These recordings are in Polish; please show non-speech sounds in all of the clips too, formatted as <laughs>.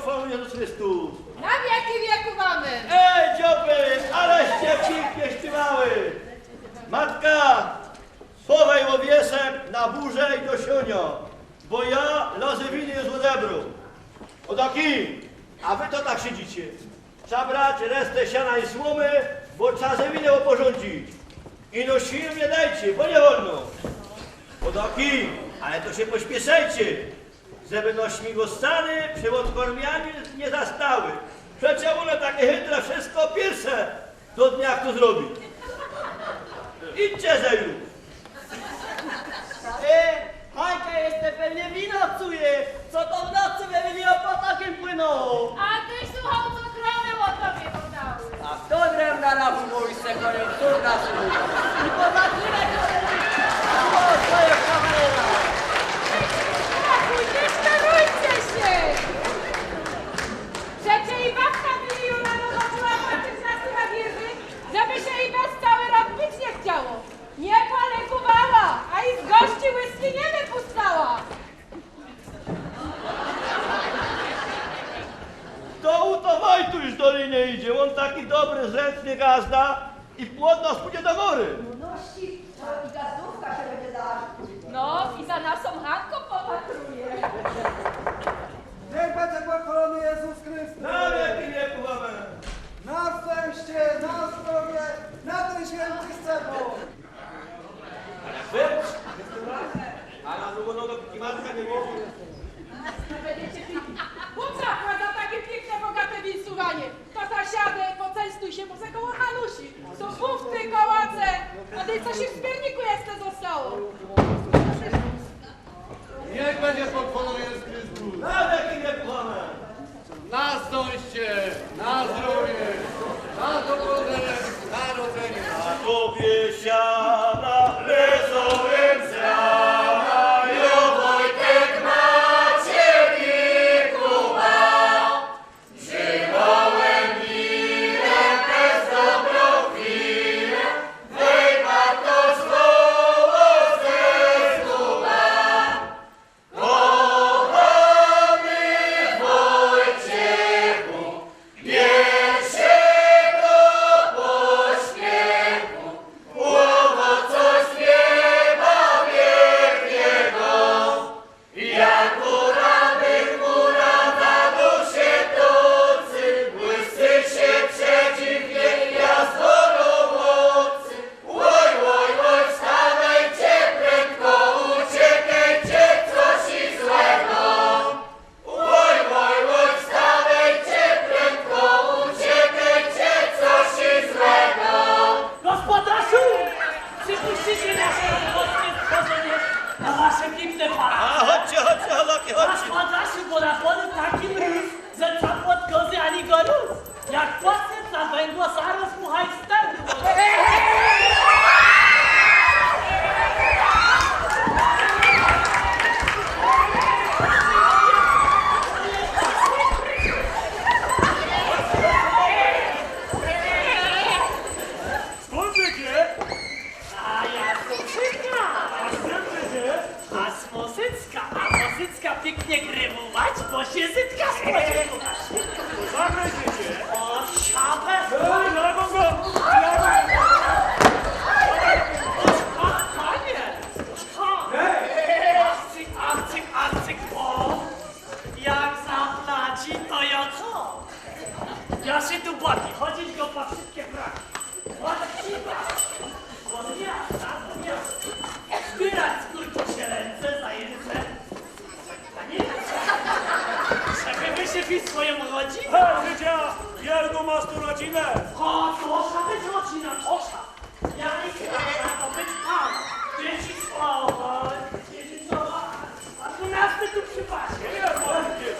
pochwały Jezus Chrystus! Na wieki wieku mamy! Ej, dzioby, aleście pięknie śpiewały! Matka, chowaj łowiesem na burzę i do sionio, bo ja lazywiny już odebru. O taki, a wy to tak siedzicie. Trzeba brać resztę siana i słomy, bo trzeba zewinę oporządzić. I no sił nie dajcie, bo nie wolno. O taki, ale to się pośpieszajcie żeby no śmigostany przy odkormianiu nie zastały. Przecież one takie chytre wszystko pierwsze do dnia kto zrobi. Idźcie ze już. E, Hajka jeszcze pewnie wino czuje, co to w nocy we mnie potokiem płynąło. A ty słuchał, co krowy o tobie podały. A kto drewna na wujce koniunkturna słucha? I poza tym jak to swoje kawalera. Spokój, nie starujcie się! Przecie i babka Biliu rano zaczęła płacić na syna wieży, żeby się i bez cały rok pić nie chciało. Nie polekowała, a i z gości whisky nie wypuszczała. To u to Wojtu linie idzie. On taki dobry, zręczny gazda i płodno spójdzie do góry. Mności, to i gazdówka się będzie dać. No i za naszą Hanką popatruje. Niech będzie pochwalony Jezus Chrystus. Na wieki wieku, amen. Na szczęście, na zdrowie, na ten święty sebo. Być. A na długo nogę kimatka nie było. Będziecie pili. Się, bo za koło Halusi. Są bufty, kołace, a ty coś w zbiorniku jeszcze zostało. Niech będzie pochwalony Jezus Chrystus. Na wieki wieku, amen. Na szczęście, na zdrowie, na dowodzenie, narodzenie. A tobie siana lezowym zaplaci, to ja co? Ja się tu bawię, chodzić go po wszystkie braki. Właściwa! Od miasta do miasta. Zbierać skurczo się ręce, zajęce. A nie wy się pi swoją rodzinę. Hej, życia! Wielką masz tu rodzinę! O, tosza być rodzina, tosza. Ja nie chcę to być pan. Dzieci spała, dzieci spała. A dwunasty tu przy pasie. Nie, chodźcie,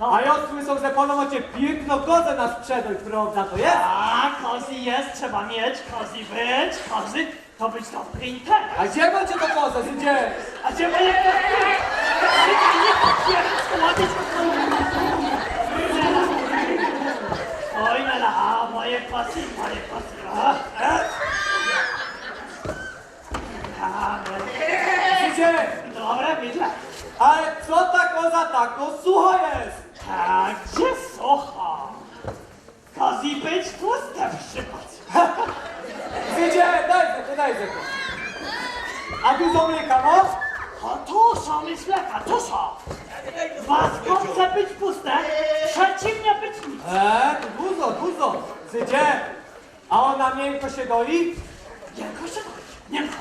a ja słyszał, że panu macie piękną kozę na sprzedać, prawda to jest? A, kozy jest, trzeba mieć, kozy być, kozy to być dobry interes. A gdzie macie tą kozę, Żydzie? A gdzie moje kozy? Oj, la, la, moje kozy, moje kozy. A, a. A, moje- Żydzie, Dobra, widzę. Ale co ta koza taką sucho jest? Tak, gdzie socha? Kozi być tłustem przypać. Żydzie, <laughs> daj ze to, daj ze to. A dużo mleka, no? A tu są jest mleka, tu są. Dwa skąpce być puste, trzecim nie być nic. Eee, to dużo, dużo. Sydzie, a ona miękko się doi? Jęko się boi, nie ma.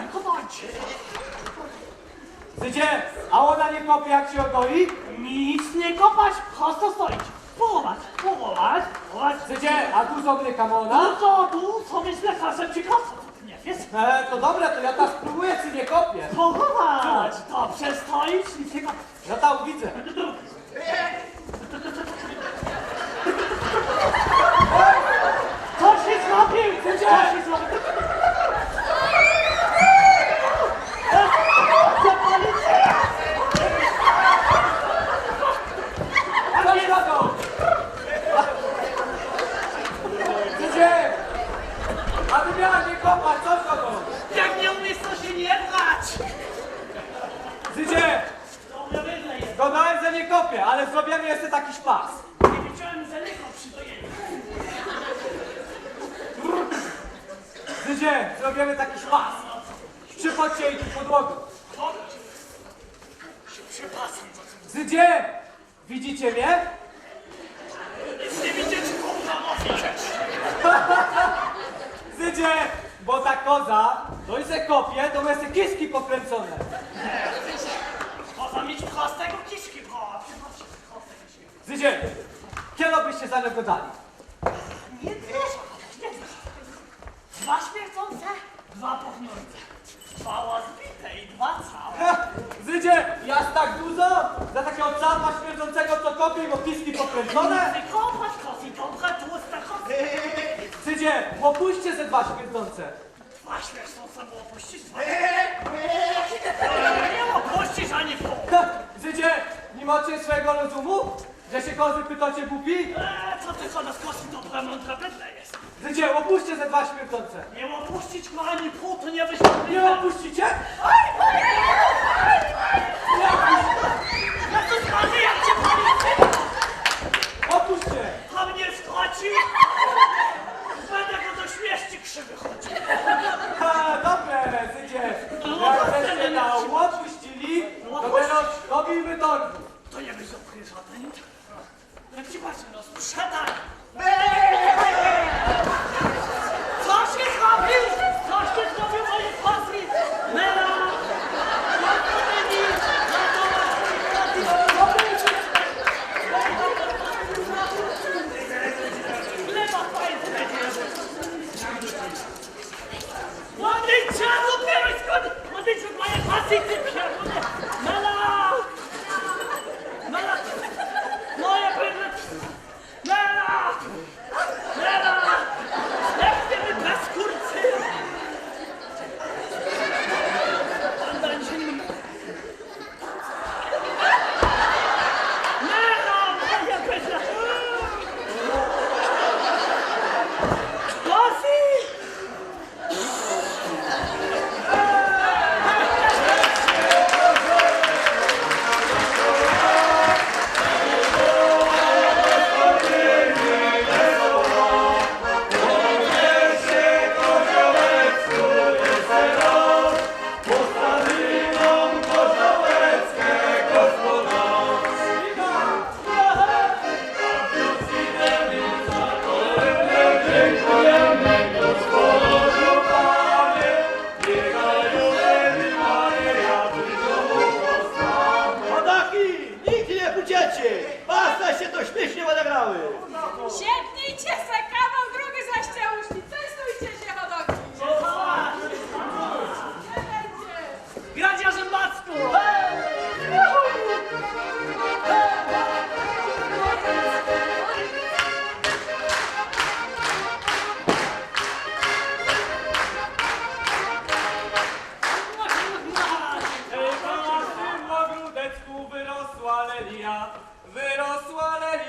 Jęko Sydzie, a ona nie kopie jak się ogoi? Nic nie kopać, prosto stoić. Połować, połować, połować. Sydzie, a dużo mleka ma No to tu są jest lekarzem co ty nie wiesz? Eee, to dobre, to ja ta spróbuję, czy nie kopię. Połować, dobrze stoić, nic nie kopać. Ja tam widzę. Co się zrobił? Co się zrobił? Co policja? Co nie robią? Sydzie, a ty miała nie kopać, co z tobą? Jak nie umiesz, to się nie brać. Sydzie, Dobre wydle jest. Dodałem, że nie kopię, ale zrobimy jeszcze taki szpas. Nie wiedziałem, że lekko przy dojeniu. Zydzie, zrobimy taki szpas. Przychodźcie i tu podłogę. Zydzie, widzicie mnie? Nic nie widzieć, kurwa. Zydzie, bo ta koza, to i se kopie, to ma se kiszki pokręcone. Poza mieć prostego kiszki, bo przychodź się proste kiszki. Zydzie, kiedy byście za niego dali? Nie dużo. Dwa śmierdzące, dwa pachniące. Dwa łazbite i dwa całe. Zydzie, jest tak dużo? Za takiego capa śmierdzącego, co kopie i ma kiszki pokręcone? Wykopać kozy, dobre, tłuste kozy. Zydzie, opuśćcie ze dwa śmierdzące. Dwa śmierdzące było opuścić, dwa. Nie opuścić ani pół. Ha, Zydzie, nie macie swojego rozumu? Że się kozy pytacie głupi? Eee, co tylko na skosy dobre, mądre bydle jest. Zydzie, opuśćcie ze dwa śmierdzące. Nie opuścić go ani pół, to nie wyjść. Nie opuścicie? Ja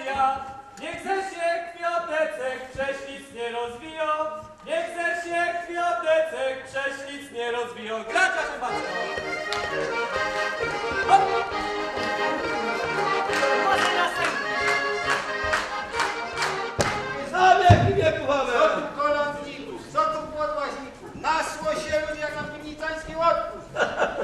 rozwija. Niech ze się kwiatecek prześlic nie rozwiją. Niech ze się kwiatecek prześlic nie rozwiją. Gracza się Sam jaki wieku! Co tu kolonników, co tu podłaźników? Nasło się ludzi jak na winniczański łotków.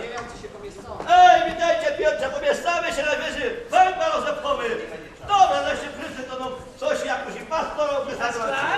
Nie wiem, czy się pomieszczało. Ej, witajcie Piotrze, pomieszczamy się na wieży. Wam panu zapomnę. Dobra, da się prysy, to no coś jakoś i pastor. Tak,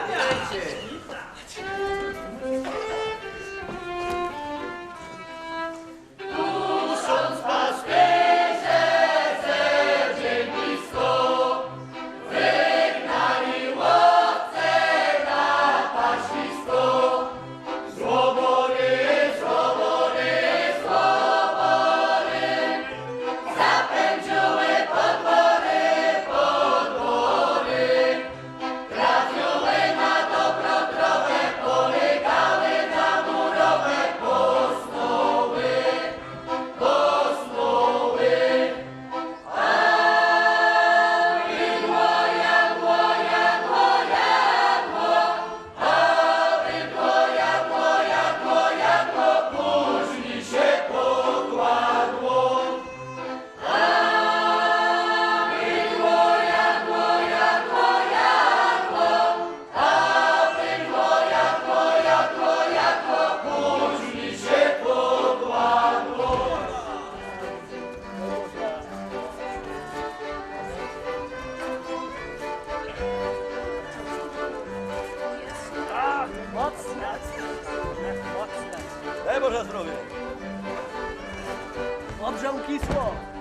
Dobrze ukisło!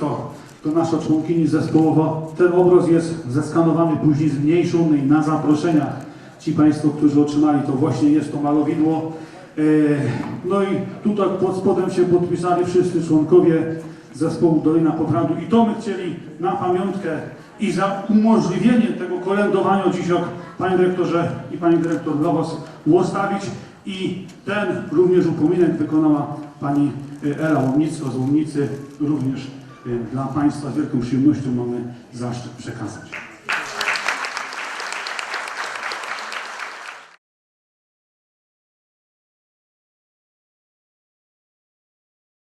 To nasza członkini zespołowa. Ten obraz jest zeskanowany później zmniejszony na zaproszeniach. Ci Państwo, którzy otrzymali to właśnie jest to malowidło. E, No i tutaj pod spodem się podpisali wszyscy członkowie zespołu Dolina Popradu i to my chcieli na pamiątkę i za umożliwienie tego kolędowania dzisiaj Panie Dyrektorze i Pani Dyrektor dla Was uostawić i ten również upominek wykonała Pani e, Ela Łomnicko z Łomnicy również dla Państwa z wielką przyjemnością mamy zaszczyt przekazać.